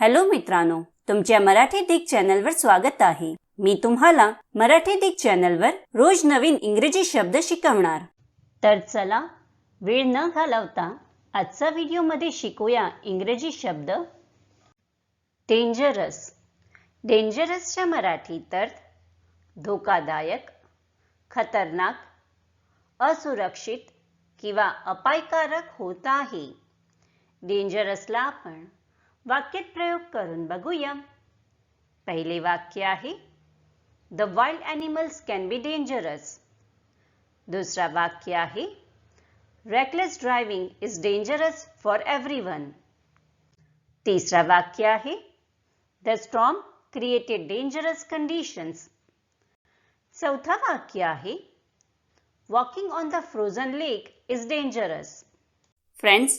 Hello मित्रांनो तुमच्या मराठी दिग चॅनलवर स्वागत आहे. मी तुम्हाला मराठी दिग चॅनलवर रोज नवीन इंग्रजी शब्द शिकवणार. तर चला वेळ न घालवता आजचा व्हिडिओमध्ये शिकूया इंग्रजी शब्द. डेंजरस डेंजरसच्या मराठीत अर्थ धोकादायक खतरनाक असुरक्षित किंवा अपायकारक होत आहे. डेंजरसला आपण वाक्यात प्रयोग करून बघूया. पहिले वाक्य आहे the wild animals can be dangerous दुसरा वाक्य आहे reckless driving is dangerous for everyone तिसरा वाक्य आहे the storm created dangerous conditions चौथा वाक्य आहे walking on the frozen lake is dangerous friends